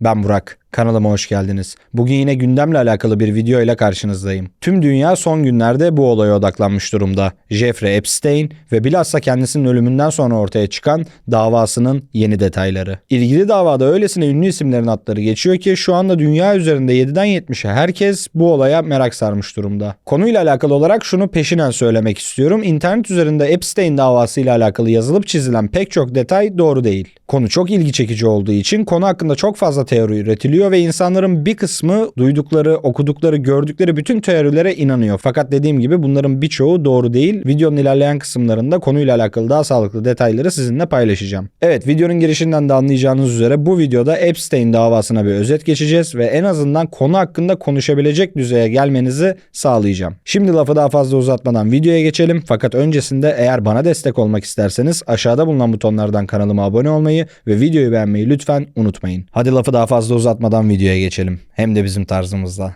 Ben Burak. Kanalıma hoş geldiniz. Bugün yine gündemle alakalı bir video ile karşınızdayım. Tüm dünya son günlerde bu olaya odaklanmış durumda. Jeffrey Epstein ve bilhassa kendisinin ölümünden sonra ortaya çıkan davasının yeni detayları. İlgili davada öylesine ünlü isimlerin adları geçiyor ki şu anda dünya üzerinde 7'den 70'e herkes bu olaya merak sarmış durumda. Konuyla alakalı olarak şunu peşinen söylemek istiyorum. İnternet üzerinde Epstein davası ile alakalı yazılıp çizilen pek çok detay doğru değil. Konu çok ilgi çekici olduğu için konu hakkında çok fazla teori üretiliyor ve insanların bir kısmı duydukları, okudukları, gördükleri bütün teorilere inanıyor. Fakat dediğim gibi bunların birçoğu doğru değil. Videonun ilerleyen kısımlarında konuyla alakalı daha sağlıklı detayları sizinle paylaşacağım. Evet videonun girişinden de anlayacağınız üzere bu videoda Epstein davasına bir özet geçeceğiz ve en azından konu hakkında konuşabilecek düzeye gelmenizi sağlayacağım. Şimdi lafı daha fazla uzatmadan videoya geçelim. Fakat öncesinde eğer bana destek olmak isterseniz aşağıda bulunan butonlardan kanalıma abone olmayı ve videoyu beğenmeyi lütfen unutmayın. Hadi lafı daha fazla uzatmadan videoya geçelim. Hem de bizim tarzımızda.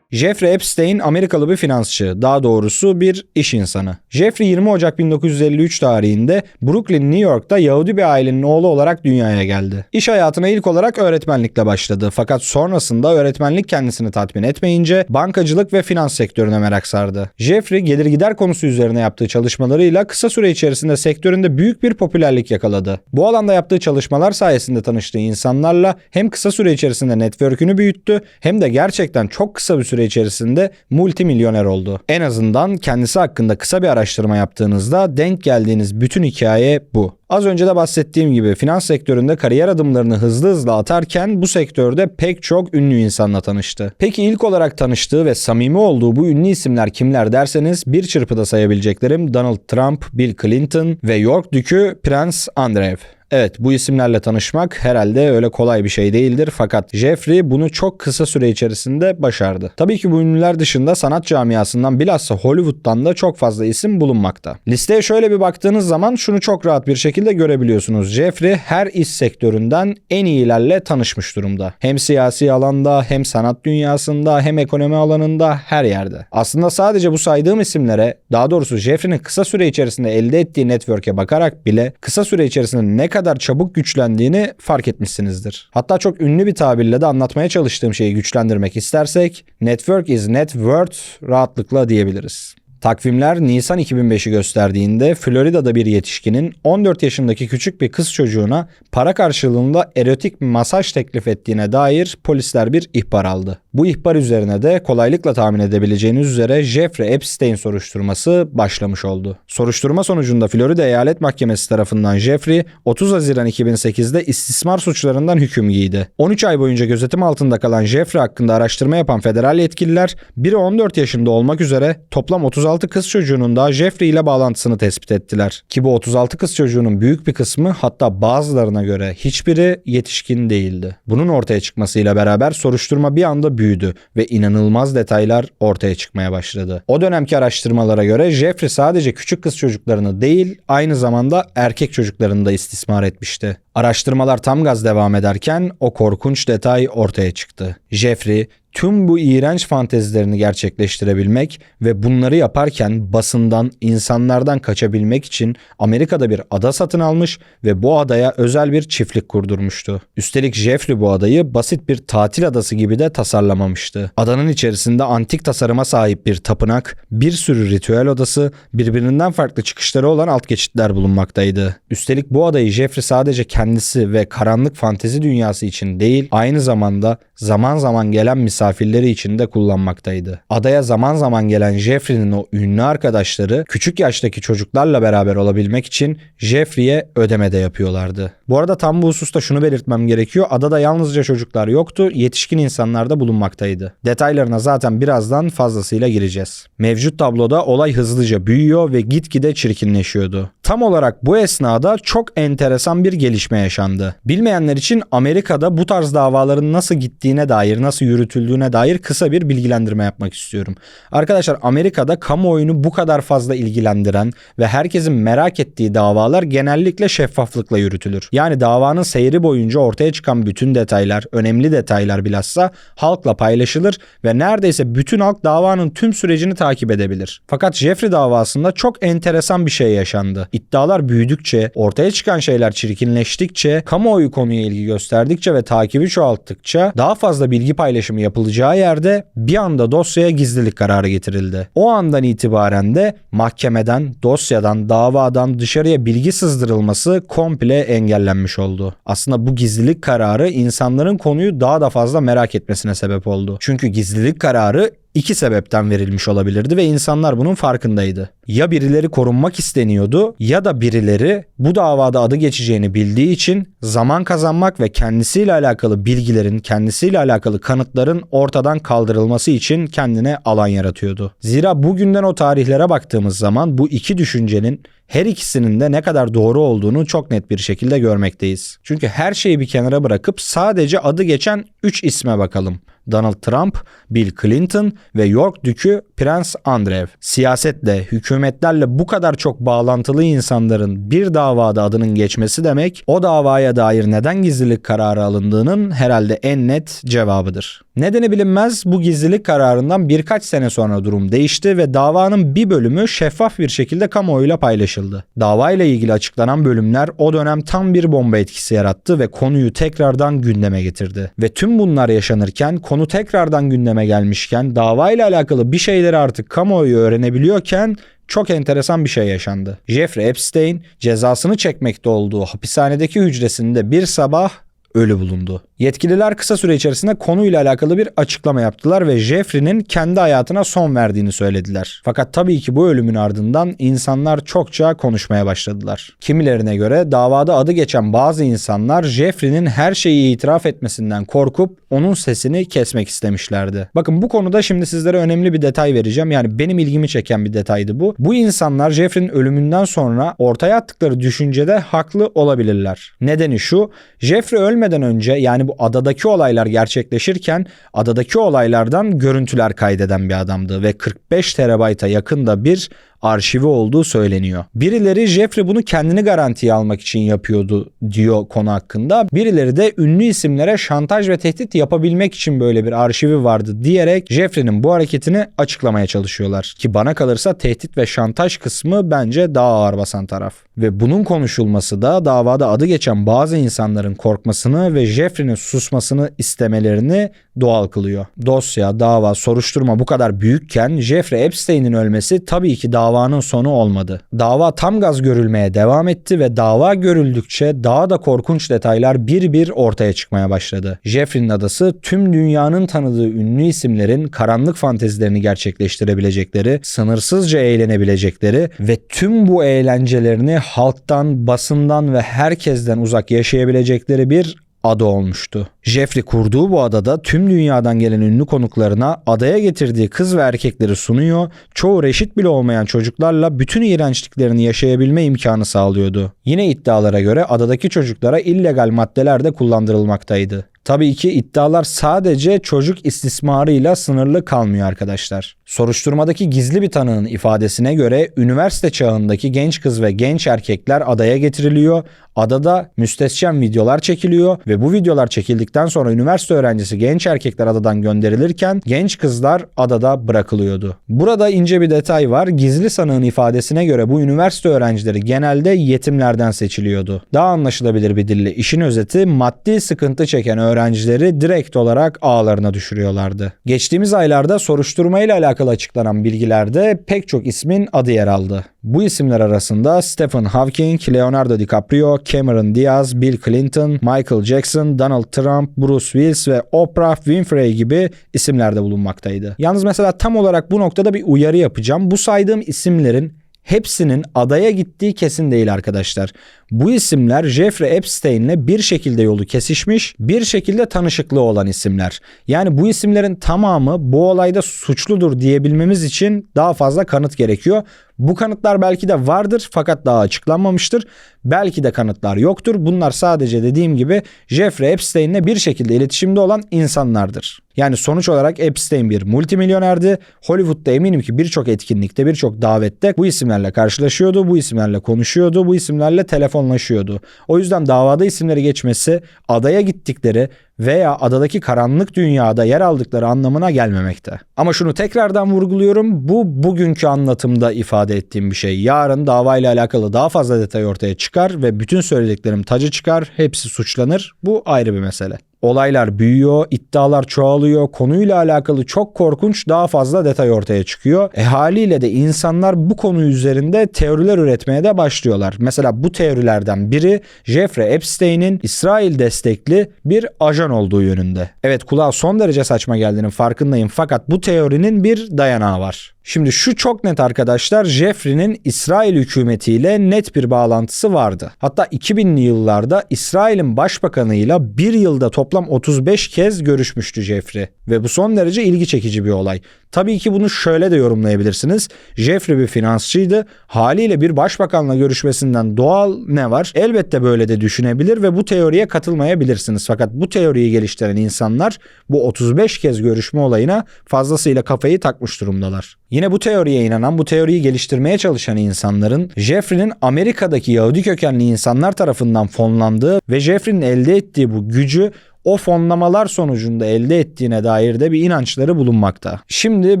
Jeffrey Epstein Amerikalı bir finansçı, daha doğrusu bir iş insanı. Jeffrey 20 Ocak 1953 tarihinde Brooklyn, New York'ta Yahudi bir ailenin oğlu olarak dünyaya geldi. İş hayatına ilk olarak öğretmenlikle başladı fakat sonrasında öğretmenlik kendisini tatmin etmeyince bankacılık ve finans sektörüne merak sardı. Jeffrey gelir gider konusu üzerine yaptığı çalışmalarıyla kısa süre içerisinde sektöründe büyük bir popülerlik yakaladı. Bu alanda yaptığı çalışmalar sayesinde tanıştığı insanlarla hem kısa süre içerisinde network'ünü büyüttü hem de gerçekten çok kısa bir süre içerisinde multimilyoner oldu. En azından kendisi hakkında kısa bir araştırma yaptığınızda denk geldiğiniz bütün hikaye bu. Az önce de bahsettiğim gibi finans sektöründe kariyer adımlarını hızlı hızlı atarken bu sektörde pek çok ünlü insanla tanıştı. Peki ilk olarak tanıştığı ve samimi olduğu bu ünlü isimler kimler derseniz bir çırpıda sayabileceklerim Donald Trump, Bill Clinton ve York Dükü Prens Andrew. Evet bu isimlerle tanışmak herhalde öyle kolay bir şey değildir fakat Jeffrey bunu çok kısa süre içerisinde başardı. Tabii ki bu ünlüler dışında sanat camiasından bilhassa Hollywood'dan da çok fazla isim bulunmakta. Listeye şöyle bir baktığınız zaman şunu çok rahat bir şekilde görebiliyorsunuz. Jeffrey her iş sektöründen en iyilerle tanışmış durumda. Hem siyasi alanda hem sanat dünyasında hem ekonomi alanında her yerde. Aslında sadece bu saydığım isimlere daha doğrusu Jeffrey'nin kısa süre içerisinde elde ettiği network'e bakarak bile kısa süre içerisinde ne kadar kadar çabuk güçlendiğini fark etmişsinizdir. Hatta çok ünlü bir tabirle de anlatmaya çalıştığım şeyi güçlendirmek istersek network is net worth rahatlıkla diyebiliriz. Takvimler Nisan 2005'i gösterdiğinde Florida'da bir yetişkinin 14 yaşındaki küçük bir kız çocuğuna para karşılığında erotik masaj teklif ettiğine dair polisler bir ihbar aldı. Bu ihbar üzerine de kolaylıkla tahmin edebileceğiniz üzere Jeffrey Epstein soruşturması başlamış oldu. Soruşturma sonucunda Florida Eyalet Mahkemesi tarafından Jeffrey 30 Haziran 2008'de istismar suçlarından hüküm giydi. 13 ay boyunca gözetim altında kalan Jeffrey hakkında araştırma yapan federal yetkililer biri 14 yaşında olmak üzere toplam 36 kız çocuğunun da Jeffrey ile bağlantısını tespit ettiler. Ki bu 36 kız çocuğunun büyük bir kısmı hatta bazılarına göre hiçbiri yetişkin değildi. Bunun ortaya çıkmasıyla beraber soruşturma bir anda büyüdü ve inanılmaz detaylar ortaya çıkmaya başladı. O dönemki araştırmalara göre Jeffrey sadece küçük kız çocuklarını değil aynı zamanda erkek çocuklarını da istismar etmişti. Araştırmalar tam gaz devam ederken o korkunç detay ortaya çıktı. Jeffrey tüm bu iğrenç fantezilerini gerçekleştirebilmek ve bunları yaparken basından, insanlardan kaçabilmek için Amerika'da bir ada satın almış ve bu adaya özel bir çiftlik kurdurmuştu. Üstelik Jeffrey bu adayı basit bir tatil adası gibi de tasarlamamıştı. Adanın içerisinde antik tasarıma sahip bir tapınak, bir sürü ritüel odası, birbirinden farklı çıkışları olan alt geçitler bulunmaktaydı. Üstelik bu adayı Jeffrey sadece kendisi ve karanlık fantezi dünyası için değil, aynı zamanda zaman zaman gelen misafirleri için de kullanmaktaydı. Adaya zaman zaman gelen Jeffrey'nin o ünlü arkadaşları küçük yaştaki çocuklarla beraber olabilmek için Jeffrey'e ödeme de yapıyorlardı. Bu arada tam bu hususta şunu belirtmem gerekiyor. Adada yalnızca çocuklar yoktu, yetişkin insanlar da bulunmaktaydı. Detaylarına zaten birazdan fazlasıyla gireceğiz. Mevcut tabloda olay hızlıca büyüyor ve gitgide çirkinleşiyordu. Tam olarak bu esnada çok enteresan bir gelişme yaşandı. Bilmeyenler için Amerika'da bu tarz davaların nasıl gittiğine dair, nasıl yürütüldüğüne dair kısa bir bilgilendirme yapmak istiyorum. Arkadaşlar Amerika'da kamuoyunu bu kadar fazla ilgilendiren ve herkesin merak ettiği davalar genellikle şeffaflıkla yürütülür. Yani davanın seyri boyunca ortaya çıkan bütün detaylar, önemli detaylar bilhassa halkla paylaşılır ve neredeyse bütün halk davanın tüm sürecini takip edebilir. Fakat Jeffrey davasında çok enteresan bir şey yaşandı. İddialar büyüdükçe, ortaya çıkan şeyler çirkinleştikçe, kamuoyu konuya ilgi gösterdikçe ve takibi çoğalttıkça daha fazla bilgi paylaşımı yapılacağı yerde bir anda dosyaya gizlilik kararı getirildi. O andan itibaren de mahkemeden, dosyadan, davadan dışarıya bilgi sızdırılması komple engellenmiş oldu. Aslında bu gizlilik kararı insanların konuyu daha da fazla merak etmesine sebep oldu. Çünkü gizlilik kararı iki sebepten verilmiş olabilirdi ve insanlar bunun farkındaydı. Ya birileri korunmak isteniyordu ya da birileri bu davada adı geçeceğini bildiği için zaman kazanmak ve kendisiyle alakalı bilgilerin, kendisiyle alakalı kanıtların ortadan kaldırılması için kendine alan yaratıyordu. Zira bugünden o tarihlere baktığımız zaman bu iki düşüncenin her ikisinin de ne kadar doğru olduğunu çok net bir şekilde görmekteyiz. Çünkü her şeyi bir kenara bırakıp sadece adı geçen 3 isme bakalım. Donald Trump, Bill Clinton ve York Dükü Prens Andrew. Siyasetle, hükümetlerle bu kadar çok bağlantılı insanların bir davada adının geçmesi demek o davaya dair neden gizlilik kararı alındığının herhalde en net cevabıdır. Nedeni bilinmez bu gizlilik kararından birkaç sene sonra durum değişti ve davanın bir bölümü şeffaf bir şekilde kamuoyuyla paylaşıldı. Davayla ilgili açıklanan bölümler o dönem tam bir bomba etkisi yarattı ve konuyu tekrardan gündeme getirdi. Ve tüm bunlar yaşanırken konu tekrardan gündeme gelmişken davayla alakalı bir şeyleri artık kamuoyu öğrenebiliyorken çok enteresan bir şey yaşandı. Jeffrey Epstein cezasını çekmekte olduğu hapishanedeki hücresinde bir sabah ölü bulundu. Yetkililer kısa süre içerisinde konuyla alakalı bir açıklama yaptılar ve Jeffrey'nin kendi hayatına son verdiğini söylediler. Fakat tabii ki bu ölümün ardından insanlar çokça konuşmaya başladılar. Kimilerine göre davada adı geçen bazı insanlar Jeffrey'nin her şeyi itiraf etmesinden korkup onun sesini kesmek istemişlerdi. Bakın bu konuda şimdi sizlere önemli bir detay vereceğim. Yani benim ilgimi çeken bir detaydı bu. Bu insanlar Jeffrey'nin ölümünden sonra ortaya attıkları düşüncede haklı olabilirler. Nedeni şu, Jeffrey ölmeden önce yani bu adadaki olaylar gerçekleşirken adadaki olaylardan görüntüler kaydeden bir adamdı ve 45 terabayta yakın da bir arşivi olduğu söyleniyor. Birileri Jeffrey bunu kendini garantiye almak için yapıyordu diyor konu hakkında. Birileri de ünlü isimlere şantaj ve tehdit yapabilmek için böyle bir arşivi vardı diyerek Jeffrey'nin bu hareketini açıklamaya çalışıyorlar. Ki bana kalırsa tehdit ve şantaj kısmı bence daha ağır basan taraf. Ve bunun konuşulması da davada adı geçen bazı insanların korkmasını ve Jeffrey'nin susmasını istemelerini doğal kılıyor. Dosya, dava, soruşturma bu kadar büyükken Jeffrey Epstein'in ölmesi tabii ki davanın sonu olmadı. Dava tam gaz görülmeye devam etti ve dava görüldükçe daha da korkunç detaylar bir bir ortaya çıkmaya başladı. Jeffrey'nin adası tüm dünyanın tanıdığı ünlü isimlerin karanlık fantezilerini gerçekleştirebilecekleri, sınırsızca eğlenebilecekleri ve tüm bu eğlencelerini halktan, basından ve herkesten uzak yaşayabilecekleri bir ada olmuştu. Jeffrey kurduğu bu adada tüm dünyadan gelen ünlü konuklarına adaya getirdiği kız ve erkekleri sunuyor, çoğu reşit bile olmayan çocuklarla bütün iğrençliklerini yaşayabilme imkanı sağlıyordu. Yine iddialara göre adadaki çocuklara illegal maddeler de kullandırılmaktaydı. Tabii ki iddialar sadece çocuk istismarıyla sınırlı kalmıyor arkadaşlar. Soruşturmadaki gizli bir tanığın ifadesine göre üniversite çağındaki genç kız ve genç erkekler adaya getiriliyor. Adada müstesçen videolar çekiliyor ve bu videolar çekildikten sonra üniversite öğrencisi genç erkekler adadan gönderilirken genç kızlar adada bırakılıyordu. Burada ince bir detay var. Gizli sanığın ifadesine göre bu üniversite öğrencileri genelde yetimlerden seçiliyordu. Daha anlaşılabilir bir dille işin özeti maddi sıkıntı çeken öğrencileri direkt olarak ağlarına düşürüyorlardı. Geçtiğimiz aylarda soruşturma ile alakalı açıklanan bilgilerde pek çok ismin adı yer aldı. Bu isimler arasında Stephen Hawking, Leonardo DiCaprio, Cameron Diaz, Bill Clinton, Michael Jackson, Donald Trump, Bruce Willis ve Oprah Winfrey gibi isimler de bulunmaktaydı. Yalnız mesela tam olarak bu noktada bir uyarı yapacağım. Bu saydığım isimlerin hepsinin adaya gittiği kesin değil arkadaşlar. Bu isimler Jeffrey Epstein'le bir şekilde yolu kesişmiş, bir şekilde tanışıklığı olan isimler. Yani bu isimlerin tamamı bu olayda suçludur diyebilmemiz için daha fazla kanıt gerekiyor. Bu kanıtlar belki de vardır fakat daha açıklanmamıştır. Belki de kanıtlar yoktur. Bunlar sadece dediğim gibi Jeffrey Epstein'le bir şekilde iletişimde olan insanlardır. Yani sonuç olarak Epstein bir multimilyonerdi. Hollywood'da eminim ki birçok etkinlikte, birçok davette bu isimlerle karşılaşıyordu, bu isimlerle konuşuyordu, bu isimlerle telefonlaşıyordu. O yüzden davada isimleri geçmesi adaya gittikleri veya adadaki karanlık dünyada yer aldıkları anlamına gelmemekte. Ama şunu tekrardan vurguluyorum. Bu bugünkü anlatımda ifade ettiğim bir şey. Yarın davayla alakalı daha fazla detay ortaya çıkar ve bütün söylediklerim tacı çıkar. Hepsi suçlanır. Bu ayrı bir mesele. Olaylar büyüyor, iddialar çoğalıyor, konuyla alakalı çok korkunç daha fazla detay ortaya çıkıyor. E haliyle de insanlar bu konu üzerinde teoriler üretmeye de başlıyorlar. Mesela bu teorilerden biri Jeffrey Epstein'in İsrail destekli bir ajan olduğu yönünde. Evet kulağa son derece saçma geldiğinin farkındayım fakat bu teorinin bir dayanağı var. Şimdi şu çok net arkadaşlar Jeffrey'nin İsrail hükümetiyle net bir bağlantısı vardı. Hatta 2000'li yıllarda İsrail'in başbakanıyla bir yılda toplam 35 kez görüşmüştü Jeffrey. Ve bu son derece ilgi çekici bir olay. Tabii ki bunu şöyle de yorumlayabilirsiniz. Jeffrey bir finansçıydı. Haliyle bir başbakanla görüşmesinden doğal ne var? Elbette böyle de düşünebilir ve bu teoriye katılmayabilirsiniz. Fakat bu teoriyi geliştiren insanlar bu 35 kez görüşme olayına fazlasıyla kafayı takmış durumdalar. Yine bu teoriye inanan, bu teoriyi geliştirmeye çalışan insanların Jeffrey'nin Amerika'daki Yahudi kökenli insanlar tarafından fonlandığı ve Jeffrey'nin elde ettiği bu gücü o fonlamalar sonucunda elde ettiğine dair de bir inançları bulunmakta. Şimdi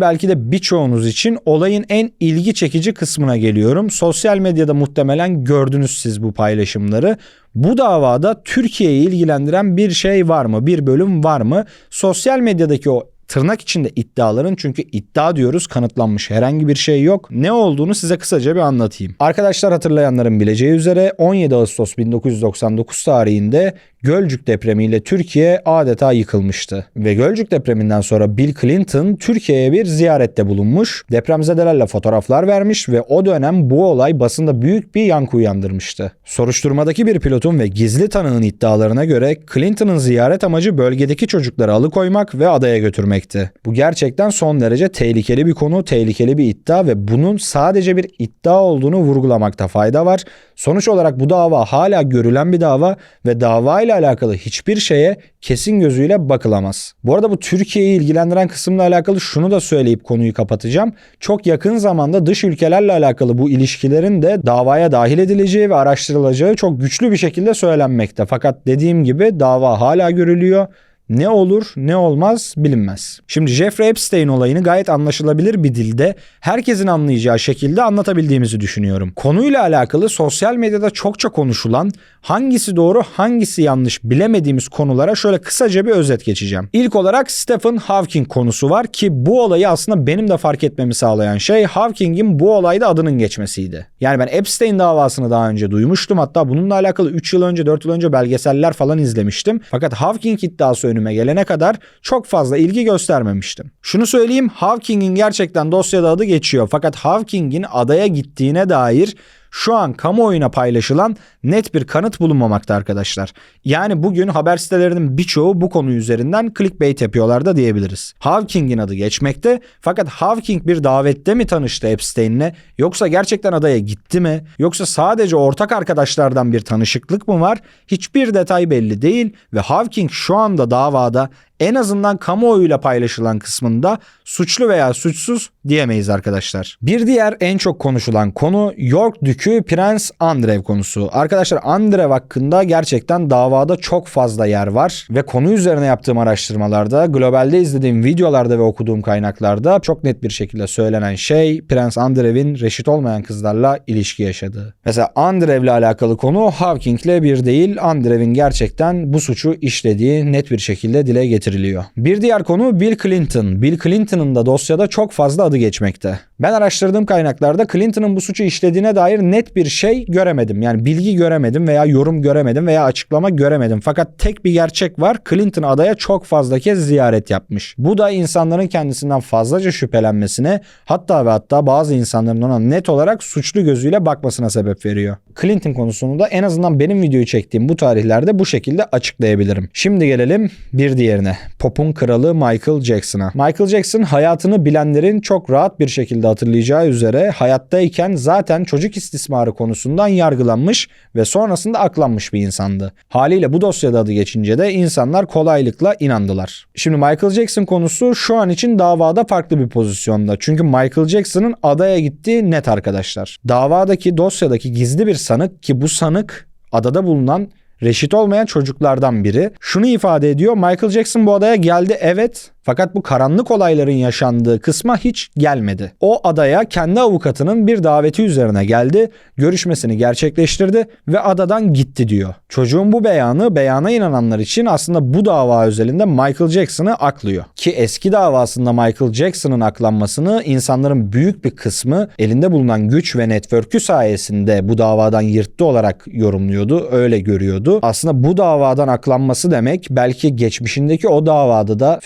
belki de birçoğunuz için olayın en ilgi çekici kısmına geliyorum. Sosyal medyada muhtemelen gördünüz siz bu paylaşımları. Bu davada Türkiye'yi ilgilendiren bir şey var mı? Bir bölüm var mı? Sosyal medyadaki o tırnak içinde iddiaların çünkü iddia diyoruz kanıtlanmış herhangi bir şey yok. Ne olduğunu size kısaca bir anlatayım. Arkadaşlar hatırlayanların bileceği üzere 17 Ağustos 1999 tarihinde Gölcük depremiyle Türkiye adeta yıkılmıştı. Ve Gölcük depreminden sonra Bill Clinton Türkiye'ye bir ziyarette bulunmuş, depremzedelerle fotoğraflar vermiş ve o dönem bu olay basında büyük bir yankı uyandırmıştı. Soruşturmadaki bir pilotun ve gizli tanığın iddialarına göre Clinton'ın ziyaret amacı bölgedeki çocukları alıkoymak ve adaya götürmekti. Bu gerçekten son derece tehlikeli bir konu, tehlikeli bir iddia ve bunun sadece bir iddia olduğunu vurgulamakta fayda var. Sonuç olarak bu dava hala görülen bir dava ve davayla alakalı hiçbir şeye kesin gözüyle bakılamaz. Bu arada bu Türkiye'yi ilgilendiren kısımla alakalı şunu da söyleyip konuyu kapatacağım. Çok yakın zamanda dış ülkelerle alakalı bu ilişkilerin de davaya dahil edileceği ve araştırılacağı çok güçlü bir şekilde söylenmekte. Fakat dediğim gibi dava hala görülüyor. Ne olur ne olmaz bilinmez. Şimdi Jeffrey Epstein olayını gayet anlaşılabilir bir dilde herkesin anlayacağı şekilde anlatabildiğimizi düşünüyorum. Konuyla alakalı sosyal medyada çokça konuşulan hangisi doğru hangisi yanlış bilemediğimiz konulara şöyle kısaca bir özet geçeceğim. İlk olarak Stephen Hawking konusu var ki bu olayı aslında benim de fark etmemi sağlayan şey Hawking'in bu olayda adının geçmesiydi. Yani ben Epstein davasını daha önce duymuştum hatta bununla alakalı 3 yıl önce 4 yıl önce belgeseller falan izlemiştim. Fakat Hawking iddiası önüme gelene kadar çok fazla ilgi göstermemiştim. Şunu söyleyeyim Hawking'in gerçekten dosyada adı geçiyor fakat Hawking'in adaya gittiğine dair şu an kamuoyuna paylaşılan net bir kanıt bulunmamakta arkadaşlar. Yani bugün haber sitelerinin birçoğu bu konu üzerinden clickbait yapıyorlar da diyebiliriz. Hawking'in adı geçmekte fakat Hawking bir davette mi tanıştı Epstein'le yoksa gerçekten adaya gitti mi yoksa sadece ortak arkadaşlardan bir tanışıklık mı var hiçbir detay belli değil ve Hawking şu anda davada en azından kamuoyuyla paylaşılan kısmında suçlu veya suçsuz diyemeyiz arkadaşlar. Bir diğer en çok konuşulan konu York Dükü Prens Andrev konusu. Arkadaşlar Andrev hakkında gerçekten davada çok fazla yer var ve konu üzerine yaptığım araştırmalarda, globalde izlediğim videolarda ve okuduğum kaynaklarda çok net bir şekilde söylenen şey Prens Andrev'in reşit olmayan kızlarla ilişki yaşadığı. Mesela Andrev'le alakalı konu Hawking'le bir değil, Andrev'in gerçekten bu suçu işlediği net bir şekilde dile getiriliyor. Bir diğer konu Bill Clinton. Bill Clinton'ın da dosyada çok fazla adı geçmekte. Ben araştırdığım kaynaklarda Clinton'ın bu suçu işlediğine dair net bir şey göremedim. Yani bilgi göremedim veya yorum göremedim veya açıklama göremedim. Fakat tek bir gerçek var. Clinton adaya çok fazla kez ziyaret yapmış. Bu da insanların kendisinden fazlaca şüphelenmesine hatta ve hatta bazı insanların ona net olarak suçlu gözüyle bakmasına sebep veriyor. Clinton konusunu da en azından benim videoyu çektiğim bu tarihlerde bu şekilde açıklayabilirim. Şimdi gelelim bir diğerine. Pop'un kralı Michael Jackson'a. Michael Jackson hayatını bilenlerin çok rahat bir şekilde hatırlayacağı üzere hayattayken zaten çocuk istismarı konusundan yargılanmış ve sonrasında aklanmış bir insandı. Haliyle bu dosyada adı geçince de insanlar kolaylıkla inandılar. Şimdi Michael Jackson konusu şu an için davada farklı bir pozisyonda. Çünkü Michael Jackson'ın adaya gittiği net arkadaşlar. Davadaki dosyadaki gizli bir sanık ki bu sanık adada bulunan reşit olmayan çocuklardan biri. Şunu ifade ediyor. Michael Jackson bu adaya geldi evet fakat bu karanlık olayların yaşandığı kısma hiç gelmedi. O adaya kendi avukatının bir daveti üzerine geldi, görüşmesini gerçekleştirdi ve adadan gitti diyor. Çocuğun bu beyanı beyana inananlar için aslında bu dava özelinde Michael Jackson'ı aklıyor. Ki eski davasında Michael Jackson'ın aklanmasını insanların büyük bir kısmı elinde bulunan güç ve network'ü sayesinde bu davadan yırttı olarak yorumluyordu, öyle görüyordu. Aslında bu davadan aklanması demek belki geçmişindeki o davada da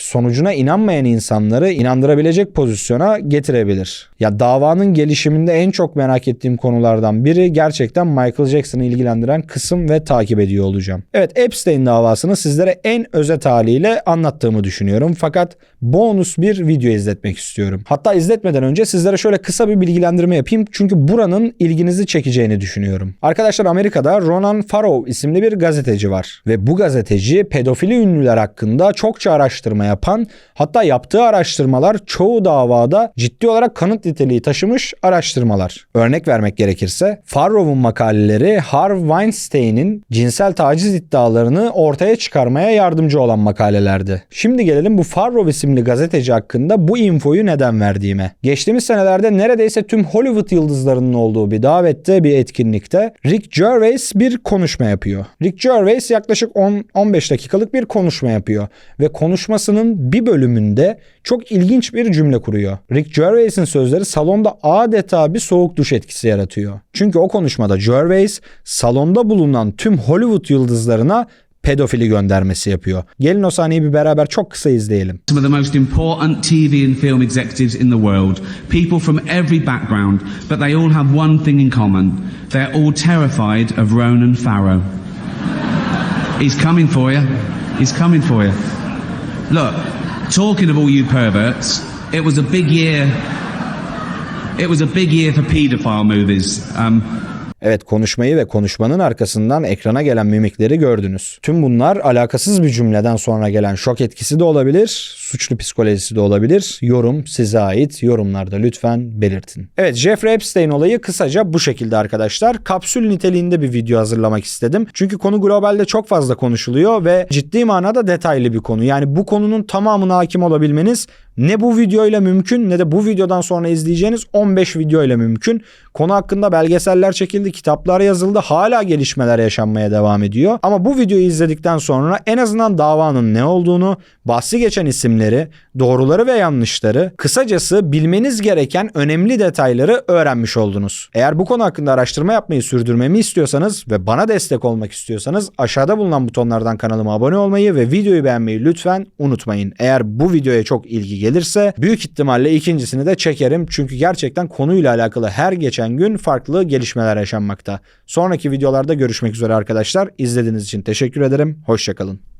sonucuna inanmayan insanları inandırabilecek pozisyona getirebilir. Ya davanın gelişiminde en çok merak ettiğim konulardan biri gerçekten Michael Jackson'ı ilgilendiren kısım ve takip ediyor olacağım. Evet Epstein davasını sizlere en özet haliyle anlattığımı düşünüyorum. Fakat bonus bir video izletmek istiyorum. Hatta izletmeden önce sizlere şöyle kısa bir bilgilendirme yapayım. Çünkü buranın ilginizi çekeceğini düşünüyorum. Arkadaşlar Amerika'da Ronan Farrow isimli bir gazeteci var. Ve bu gazeteci pedofili ünlüler hakkında çokça araştırma yapan hatta yaptığı araştırmalar çoğu davada ciddi olarak kanıt niteliği taşımış araştırmalar. Örnek vermek gerekirse Farrow'un makaleleri Harv Weinstein'in cinsel taciz iddialarını ortaya çıkarmaya yardımcı olan makalelerdi. Şimdi gelelim bu Farrow isimli gazeteci hakkında bu infoyu neden verdiğime. Geçtiğimiz senelerde neredeyse tüm Hollywood yıldızlarının olduğu bir davette, bir etkinlikte Rick Gervais bir konuşma yapıyor. Rick Gervais yaklaşık 10-15 dakikalık bir konuşma yapıyor ve konuşmasının bir bölümünde çok ilginç bir cümle kuruyor. Rick Gervais'in sözleri salonda adeta bir soğuk duş etkisi yaratıyor. Çünkü o konuşmada Gervais salonda bulunan tüm Hollywood yıldızlarına pedofili göndermesi yapıyor. Gelin o sahneyi bir beraber çok kısa izleyelim. Some of the most important TV and film executives in the world, people from every background, but they all have one thing in common. They're all terrified of Ronan Farrow. He's coming for you. He's coming for you. Look, talking of all you perverts, it was a big year. It was a big year for paedophile movies. Um, Evet konuşmayı ve konuşmanın arkasından ekrana gelen mimikleri gördünüz. Tüm bunlar alakasız bir cümleden sonra gelen şok etkisi de olabilir, suçlu psikolojisi de olabilir. Yorum size ait. Yorumlarda lütfen belirtin. Evet Jeffrey Epstein olayı kısaca bu şekilde arkadaşlar. Kapsül niteliğinde bir video hazırlamak istedim. Çünkü konu globalde çok fazla konuşuluyor ve ciddi manada detaylı bir konu. Yani bu konunun tamamına hakim olabilmeniz ne bu videoyla mümkün ne de bu videodan sonra izleyeceğiniz 15 video ile mümkün. Konu hakkında belgeseller çekildi, kitaplar yazıldı, hala gelişmeler yaşanmaya devam ediyor. Ama bu videoyu izledikten sonra en azından davanın ne olduğunu, bahsi geçen isimleri, doğruları ve yanlışları, kısacası bilmeniz gereken önemli detayları öğrenmiş oldunuz. Eğer bu konu hakkında araştırma yapmayı sürdürmemi istiyorsanız ve bana destek olmak istiyorsanız aşağıda bulunan butonlardan kanalıma abone olmayı ve videoyu beğenmeyi lütfen unutmayın. Eğer bu videoya çok ilgi gelirse büyük ihtimalle ikincisini de çekerim. Çünkü gerçekten konuyla alakalı her geçen gün farklı gelişmeler yaşanmakta. Sonraki videolarda görüşmek üzere arkadaşlar. İzlediğiniz için teşekkür ederim. Hoşçakalın.